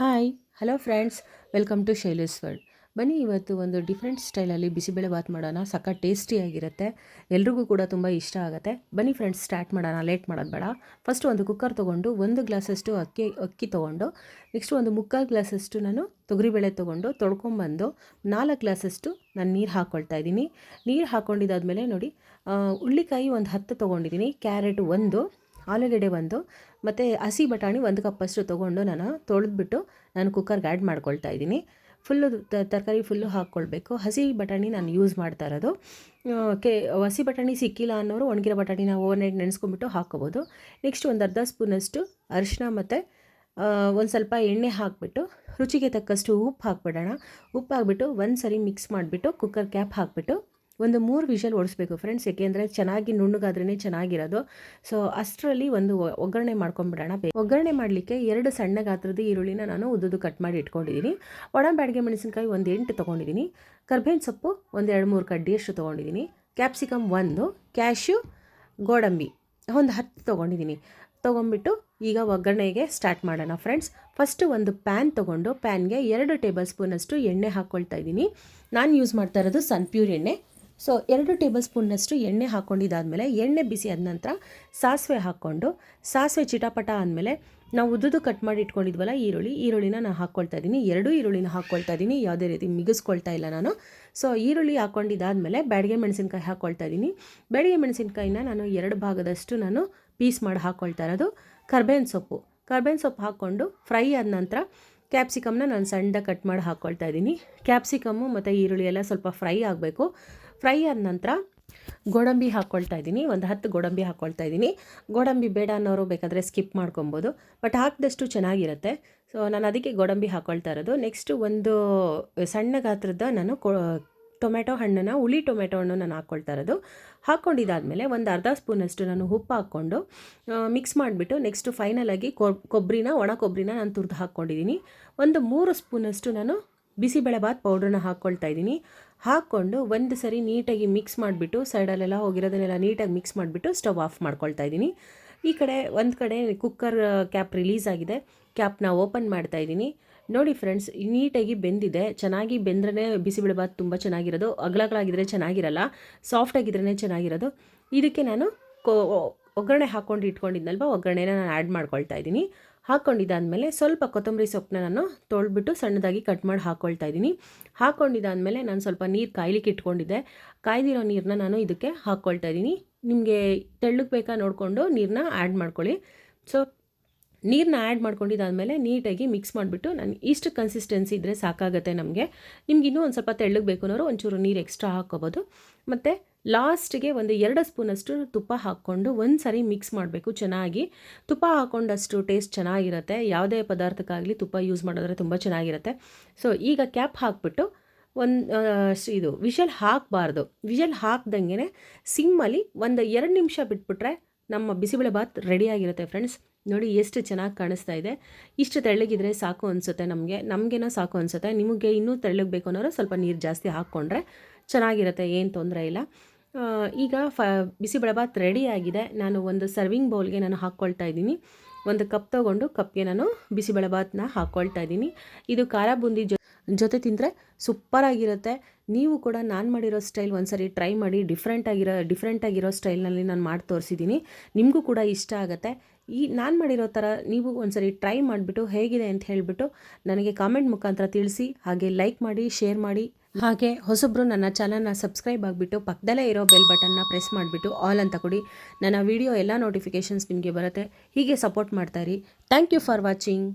Hi hello friends welcome to Shailesh world ಬನ್ನಿ, ಇವತ್ತು ಒಂದು ಡಿಫ್ರೆಂಟ್ ಸ್ಟೈಲಲ್ಲಿ ಬಿಸಿಬೇಳೆ ಬಾತ್ ಮಾಡೋಣ. ಸಕ್ಕ ಟೇಸ್ಟಿಯಾಗಿರುತ್ತೆ ಎಲ್ರಿಗೂ ಕೂಡ ತುಂಬ ಇಷ್ಟ ಆಗುತ್ತೆ. ಬನ್ನಿ ಫ್ರೆಂಡ್ಸ್ ಸ್ಟಾರ್ಟ್ ಮಾಡೋಣ. ಲೇಟ್ ಮಾಡೋದು ಬೇಡ. ಫಸ್ಟ್ ಒಂದು ಕುಕ್ಕರ್ ತೊಗೊಂಡು, ಒಂದು ಗ್ಲಾಸಷ್ಟು ಅಕ್ಕಿ ಅಕ್ಕಿ ತೊಗೊಂಡು ನೆಕ್ಸ್ಟ್ ಒಂದು ಮುಕ್ಕಾಲು ಗ್ಲಾಸಷ್ಟು ನಾನು ತೊಗರಿಬೇಳೆ ತೊಗೊಂಡು, ತೊಳ್ಕೊಂಬಂದು, ನಾಲ್ಕು ಗ್ಲಾಸಷ್ಟು ನಾನು ನೀರು ಹಾಕ್ಕೊಳ್ತಾ ಇದ್ದೀನಿ. ನೀರು ಹಾಕ್ಕೊಂಡಿದ್ದಾದಮೇಲೆ ನೋಡಿ ಹುಳ್ಳಿಕಾಯಿ ಒಂದು ಹತ್ತು ತೊಗೊಂಡಿದ್ದೀನಿ. ಕ್ಯಾರೆಟ್ ಒಂದು. ಆಲೂಗೆಡ್ಡೆ ಒಂದು, ಮತ್ತು ಹಸಿ ಬಟಾಣಿ ಒಂದು ಕಪ್ಪಷ್ಟು ತೊಗೊಂಡು ನಾನು ತೊಳೆದ್ಬಿಟ್ಟು ನಾನು ಕುಕ್ಕರ್ಗೆ ಆ್ಯಡ್ ಮಾಡ್ಕೊಳ್ತಾ ಇದ್ದೀನಿ. ಫುಲ್ಲು ತರಕಾರಿ ಫುಲ್ಲು ಹಾಕ್ಕೊಳ್ಬೇಕು. ಹಸಿ ಬಟಾಣಿ ನಾನು ಯೂಸ್ ಮಾಡ್ತಾ ಇರೋದು. ಕೆ, ಹಸಿ ಬಟಾಣಿ ಸಿಕ್ಕಿಲ್ಲ ಅನ್ನೋರು ಒಣಗಿರೋ ಬಟಾಣಿನ ಓವರ್ ನೈಟ್ ನೆನೆಸ್ಕೊಂಬಿಟ್ಟು ಹಾಕ್ಕೋಬೋದು. ನೆಕ್ಸ್ಟ್ ಒಂದು ಅರ್ಧ ಸ್ಪೂನಷ್ಟು ಅರಿಶಿನ ಮತ್ತು ಒಂದು ಸ್ವಲ್ಪ ಎಣ್ಣೆ ಹಾಕಿಬಿಟ್ಟು ರುಚಿಗೆ ತಕ್ಕಷ್ಟು ಉಪ್ಪು ಹಾಕ್ಬಿಡೋಣ. ಉಪ್ಪು ಹಾಕ್ಬಿಟ್ಟು ಒಂದು ಸರಿ ಮಿಕ್ಸ್ ಮಾಡಿಬಿಟ್ಟು ಕುಕ್ಕರ್ ಕ್ಯಾಪ್ ಹಾಕಿಬಿಟ್ಟು ಒಂದು ಮೂರು ವಿಷಲ್ ಓಡಿಸ್ಬೇಕು ಫ್ರೆಂಡ್ಸ್ ಏಕೆಂದರೆ ಚೆನ್ನಾಗಿ ನುಣ್ಣಗಾದ್ರೇ ಚೆನ್ನಾಗಿರೋದು. ಸೊ ಅಷ್ಟರಲ್ಲಿ ಒಂದು ಒಗ್ಗರಣೆ ಮಾಡ್ಕೊಂಬಿಡೋಣ ಬೇ ಒಗ್ಗರಣೆ ಮಾಡಲಿಕ್ಕೆ ಎರಡು ಸಣ್ಣ ಗಾತ್ರದ ಈರುಳ್ಳಿನ ನಾನು ಉದ್ದುದು ಕಟ್ ಮಾಡಿ ಇಟ್ಕೊಂಡಿದ್ದೀನಿ ಒಣ ಬ್ಯಾಡಿಗೆ ಮೆಣಸಿನ್ಕಾಯಿ ಒಂದು ಎಂಟು ತೊಗೊಂಡಿದ್ದೀನಿ ಕರ್ಬೇವಿನ ಸೊಪ್ಪು ಒಂದು ಎರಡು ಮೂರು ಕಡ್ಡಿಯಷ್ಟು ತೊಗೊಂಡಿದ್ದೀನಿ ಕ್ಯಾಪ್ಸಿಕಮ್ ಒಂದು ಕ್ಯಾಶ್ಯೂ ಗೋಡಂಬಿ ಒಂದು ಹತ್ತು ತೊಗೊಂಡಿದ್ದೀನಿ ತೊಗೊಂಬಿಟ್ಟು ಈಗ ಒಗ್ಗರಣೆಗೆ ಸ್ಟಾರ್ಟ್ ಮಾಡೋಣ ಫ್ರೆಂಡ್ಸ್ ಫಸ್ಟು ಒಂದು ಪ್ಯಾನ್ ತೊಗೊಂಡು ಪ್ಯಾನ್ಗೆ ಎರಡು ಟೇಬಲ್ ಸ್ಪೂನಷ್ಟು ಎಣ್ಣೆ ಹಾಕ್ಕೊಳ್ತಾ ಇದ್ದೀನಿ ನಾನು ಯೂಸ್ ಮಾಡ್ತಾ ಇರೋದು ಸನ್ಪ್ಯೂರ್ ಎಣ್ಣೆ. ಸೊ ಎರಡು ಟೇಬಲ್ ಸ್ಪೂನ್ನಷ್ಟು ಎಣ್ಣೆ ಹಾಕ್ಕೊಂಡಿದ್ದಾದಮೇಲೆ ಎಣ್ಣೆ ಬಿಸಿ ಆದ ನಂತರ ಸಾಸಿವೆ ಹಾಕ್ಕೊಂಡು, ಸಾಸಿವೆ ಚಿಟಪಟ ಆದಮೇಲೆ ನಾವು ಉದ್ದುದು ಕಟ್ ಮಾಡಿ ಇಟ್ಕೊಂಡಿದ್ವಲ್ಲ ಈರುಳ್ಳಿ, ಈರುಳ್ಳಿನ ನಾನು ಹಾಕ್ಕೊಳ್ತಾ ಇದ್ದೀನಿ. ಎರಡೂ ಈರುಳ್ಳಿನ ಹಾಕ್ಕೊಳ್ತಾ ಇದ್ದೀನಿ. ಯಾವುದೇ ರೀತಿ ಮಿಗಿಸ್ಕೊಳ್ತಾ ಇಲ್ಲ ನಾನು. ಸೊ ಈರುಳ್ಳಿ ಹಾಕ್ಕೊಂಡಿದ್ದಾದಮೇಲೆ ಬ್ಯಾಡಿಗೆ ಮೆಣಸಿನ್ಕಾಯಿ ಹಾಕ್ಕೊಳ್ತಾ ಇದ್ದೀನಿ. ಬ್ಯಾಡಿಗೆ ಮೆಣಸಿನ್ಕಾಯಿನ ನಾನು ಎರಡು ಭಾಗದಷ್ಟು ನಾನು ಪೀಸ್ ಮಾಡಿ ಹಾಕ್ಕೊಳ್ತಾ ಇರೋದು. ಕರ್ಬೇವಿನ ಸೊಪ್ಪು. ಕರ್ಬೇವಿನ ಸೊಪ್ಪು ಹಾಕ್ಕೊಂಡು ಫ್ರೈ ಆದ ನಂತರ ಕ್ಯಾಪ್ಸಿಕಮ್ನ ನಾನು ಸಣ್ಣದಾಗಿ ಕಟ್ ಮಾಡಿ ಹಾಕ್ಕೊಳ್ತಾ ಇದ್ದೀನಿ. ಕ್ಯಾಪ್ಸಿಕಮ್ಮು ಮತ್ತು ಈರುಳ್ಳಿ ಎಲ್ಲ ಸ್ವಲ್ಪ ಫ್ರೈ ಆಗಬೇಕು. ಫ್ರೈ ಆದ ನಂತರ ಗೋಡಂಬಿ ಹಾಕ್ಕೊಳ್ತಾ ಇದ್ದೀನಿ. ಒಂದು ಹತ್ತು ಗೋಡಂಬಿ ಹಾಕ್ಕೊಳ್ತಾ ಇದ್ದೀನಿ. ಗೋಡಂಬಿ ಬೇಡ ಅನ್ನೋರು ಬೇಕಾದರೆ ಸ್ಕಿಪ್ ಮಾಡ್ಕೊಬೋದು. ಬಟ್ ಹಾಕಿದಷ್ಟು ಚೆನ್ನಾಗಿರುತ್ತೆ. ಸೊ ನಾನು ಅದಕ್ಕೆ ಗೋಡಂಬಿ ಹಾಕ್ಕೊಳ್ತಾ ಇರೋದು. ನೆಕ್ಸ್ಟು ಒಂದು ಸಣ್ಣ ಗಾತ್ರದ ನಾನು ಟೊಮೆಟೊ ಹಣ್ಣನ್ನು, ಹುಳಿ ಟೊಮೆಟೊ ಹಣ್ಣು ನಾನು ಹಾಕ್ಕೊಳ್ತಾ ಇರೋದು. ಹಾಕ್ಕೊಂಡಿದ್ದಾದಮೇಲೆ ಒಂದು ಅರ್ಧ ಸ್ಪೂನಷ್ಟು ನಾನು ಉಪ್ಪು ಹಾಕ್ಕೊಂಡು ಮಿಕ್ಸ್ ಮಾಡಿಬಿಟ್ಟು ನೆಕ್ಸ್ಟು ಫೈನಲಾಗಿ ಕೊಬ್ಬರಿನ ಒಣ ಕೊಬ್ಬರಿನ ನಾನು ತುರಿದು ಹಾಕ್ಕೊಂಡಿದ್ದೀನಿ ಒಂದು ಮೂರು ಸ್ಪೂನಷ್ಟು ನಾನು ಬಿಸಿಬೇಳೆಬಾತ್ ಪೌಡ್ರನ್ನ ಹಾಕ್ಕೊಳ್ತಾ ಇದ್ದೀನಿ. ಹಾಕ್ಕೊಂಡು ಒಂದು ಸರಿ ನೀಟಾಗಿ ಮಿಕ್ಸ್ ಮಾಡಿಬಿಟ್ಟು ಸೈಡಲ್ಲೆಲ್ಲ ಹೋಗಿರೋದನ್ನೆಲ್ಲ ನೀಟಾಗಿ ಮಿಕ್ಸ್ ಮಾಡಿಬಿಟ್ಟು ಸ್ಟವ್ ಆಫ್ ಮಾಡ್ಕೊಳ್ತಾ ಇದ್ದೀನಿ. ಈ ಕಡೆ ಒಂದು ಕಡೆ ಕುಕ್ಕರ್ ಕ್ಯಾಪ್ ರಿಲೀಸ್ ಆಗಿದೆ. ಕ್ಯಾಪ್ನ ಓಪನ್ ಮಾಡ್ತಾ ಇದ್ದೀನಿ. ನೋಡಿ ಫ್ರೆಂಡ್ಸ್ ನೀಟಾಗಿ ಬೆಂದಿದೆ. ಚೆನ್ನಾಗಿ ಬೆಂದ್ರೇ ಬಿಸಿಬೇಳೆಬಾತ್ ತುಂಬ ಚೆನ್ನಾಗಿರೋದು. ಅಗಲಗಳಾಗಿದ್ರೆ ಚೆನ್ನಾಗಿರಲ್ಲ ಸಾಫ್ಟ್ ಆಗಿದ್ರೇ ಚೆನ್ನಾಗಿರೋದು. ಇದಕ್ಕೆ ನಾನು ಕೋ, ಒಗ್ಗರಣೆ ಹಾಕ್ಕೊಂಡು ಇಟ್ಕೊಂಡಿದ್ನಲ್ವ, ಒಗ್ಗರಣೆನ ನಾನು ಆ್ಯಡ್ ಮಾಡ್ಕೊಳ್ತಾ ಇದ್ದೀನಿ. ಹಾಕ್ಕೊಂಡಿದ್ದಾದಮೇಲೆ ಸ್ವಲ್ಪ ಕೊತ್ತಂಬರಿ ಸೊಪ್ಪನ್ನ ನಾನು ತೊಳೆದ್ಬಿಟ್ಟು ಸಣ್ಣದಾಗಿ ಕಟ್ ಮಾಡಿ ಹಾಕ್ಕೊಳ್ತಾ ಇದ್ದೀನಿ. ಹಾಕ್ಕೊಂಡಿದ್ದಾದಮೇಲೆ ನಾನು ಸ್ವಲ್ಪ ನೀರು ಕಾಯ್ಲಿಕ್ಕೆ ಇಟ್ಕೊಂಡಿದ್ದೆ. ಕಾಯ್ದಿರೋ ನೀರನ್ನ ನಾನು ಇದಕ್ಕೆ ಹಾಕ್ಕೊಳ್ತಾ ಇದ್ದೀನಿ. ನಿಮಗೆ ತೆಳ್ಳಗೆ ಬೇಕಾ ನೋಡಿಕೊಂಡು ನೀರನ್ನ ಆ್ಯಡ್ ಮಾಡ್ಕೊಳ್ಳಿ. ಸೊ ನೀರನ್ನ ಆ್ಯಡ್ ಮಾಡ್ಕೊಂಡಿದ್ದಾದಮೇಲೆ ನೀಟಾಗಿ ಮಿಕ್ಸ್ ಮಾಡಿಬಿಟ್ಟು ನಾನು ಇಷ್ಟು ಕನ್ಸಿಸ್ಟೆನ್ಸಿ ಇದ್ದರೆ ಸಾಕಾಗುತ್ತೆ ನಮಗೆ. ನಿಮ್ಗೆ ಇನ್ನೂ ಒಂದು ಸ್ವಲ್ಪ ತೆಳ್ಳಗೆ ಬೇಕು ಅನ್ನೋರು ಒಂಚೂರು ನೀರು ಎಕ್ಸ್ಟ್ರಾ ಹಾಕ್ಕೋಬೋದು. ಮತ್ತು ಲಾಸ್ಟಿಗೆ ಒಂದು ಎರಡು ಸ್ಪೂನಷ್ಟು ತುಪ್ಪ ಹಾಕ್ಕೊಂಡು ಒಂದು ಸರಿ ಮಿಕ್ಸ್ ಮಾಡಬೇಕು ಚೆನ್ನಾಗಿ. ತುಪ್ಪ ಹಾಕ್ಕೊಂಡಷ್ಟು ಟೇಸ್ಟ್ ಚೆನ್ನಾಗಿರುತ್ತೆ. ಯಾವುದೇ ಪದಾರ್ಥಕ್ಕಾಗಲಿ ತುಪ್ಪ ಯೂಸ್ ಮಾಡಿದ್ರೆ ತುಂಬ ಚೆನ್ನಾಗಿರುತ್ತೆ. ಸೊ ಈಗ ಕ್ಯಾಪ್ ಹಾಕ್ಬಿಟ್ಟು ಒಂದು ಇದು ವಿಷಲ್ ಹಾಕಬಾರ್ದು. ವಿಷಲ್ ಹಾಕ್ದಂಗೆ ಸಿಮ್ಮಲ್ಲಿ ಒಂದು ಎರಡು ನಿಮಿಷ ಬಿಟ್ಬಿಟ್ರೆ ನಮ್ಮ ಬಿಸಿಬೇಳೆ ಬಾತ್ ರೆಡಿಯಾಗಿರುತ್ತೆ ಫ್ರೆಂಡ್ಸ್ ನೋಡಿ ಎಷ್ಟು ಚೆನ್ನಾಗಿ ಕಾಣಿಸ್ತಾ ಇದೆ. ಇಷ್ಟು ತೆಳ್ಳಗಿದ್ರೆ ಸಾಕು ಅನಿಸುತ್ತೆ ನಮಗೆ. ನಮಗೇನೋ ಸಾಕು ಅನಿಸುತ್ತೆ. ನಿಮಗೆ ಇನ್ನೂ ತೆಳ್ಳಗೆ ಬೇಕು ಅನ್ನೋರು ಸ್ವಲ್ಪ ನೀರು ಜಾಸ್ತಿ ಹಾಕ್ಕೊಂಡ್ರೆ ಚೆನ್ನಾಗಿರುತ್ತೆ. ಏನು ತೊಂದರೆ ಇಲ್ಲ. ಈಗ ಫ ಬಿಸಿಬೇಳೆಬಾತ್ ರೆಡಿ ಆಗಿದೆ. ನಾನು ಒಂದು ಸರ್ವಿಂಗ್ ಬೌಲ್ಗೆ ನಾನು ಹಾಕ್ಕೊಳ್ತಾ ಇದ್ದೀನಿ. ಒಂದು ಕಪ್ ತೊಗೊಂಡು ಕಪ್ಗೆ ನಾನು ಬಿಸಿಬೇಳೆಬಾತನ್ನ ಹಾಕ್ಕೊಳ್ತಾ ಇದ್ದೀನಿ. ಇದು ಖಾರ ಬೂಂದಿ ಜೊ, ಜೊತೆ ತಿಂದರೆ ಸೂಪರಾಗಿರುತ್ತೆ ನೀವು ಕೂಡ ನಾನು ಮಾಡಿರೋ ಸ್ಟೈಲ್ ಒಂದ್ಸರಿ ಟ್ರೈ ಮಾಡಿ ಡಿಫ್ರೆಂಟ್ ಆಗಿರೋ ಡಿಫ್ರೆಂಟ್ ಆಗಿರೋ ಸ್ಟೈಲ್ನಲ್ಲಿ ನಾನು ಮಾಡಿ ತೋರಿಸಿದ್ದೀನಿ. ನಿಮಗೂ ಕೂಡ ಇಷ್ಟ ಆಗುತ್ತೆ. ಈ ನಾನು ಮಾಡಿರೋ ಥರ ನೀವು ಒಂದ್ಸರಿ ಟ್ರೈ ಮಾಡಿಬಿಟ್ಟು ಹೇಗಿದೆ ಅಂತ ಹೇಳಿಬಿಟ್ಟು ನನಗೆ ಕಾಮೆಂಟ್ ಮುಖಾಂತರ ತಿಳಿಸಿ, ಹಾಗೆ ಲೈಕ್ ಮಾಡಿ ಶೇರ್ ಮಾಡಿ. ಹಾಗೆ ಹೊಸಬ್ರು ನನ್ನ ಚಾನಲ್ನ ಸಬ್ಸ್ಕ್ರೈಬ್ ಆಗಿಬಿಟ್ಟು ಪಕ್ಕದಲ್ಲೇ ಇರೋ ಬೆಲ್ ಬಟನ್ನ ಪ್ರೆಸ್ ಮಾಡಿಬಿಟ್ಟು ಆಲ್ ಅಂತ ಕೊಡಿ. ನನ್ನ ವಿಡಿಯೋ ಎಲ್ಲ ನೋಟಿಫಿಕೇಷನ್ಸ್ ನಿಮಗೆ ಬರುತ್ತೆ. ಹೀಗೆ ಸಪೋರ್ಟ್ ಮಾಡ್ತಾ ಇರಿ. Thank you for watching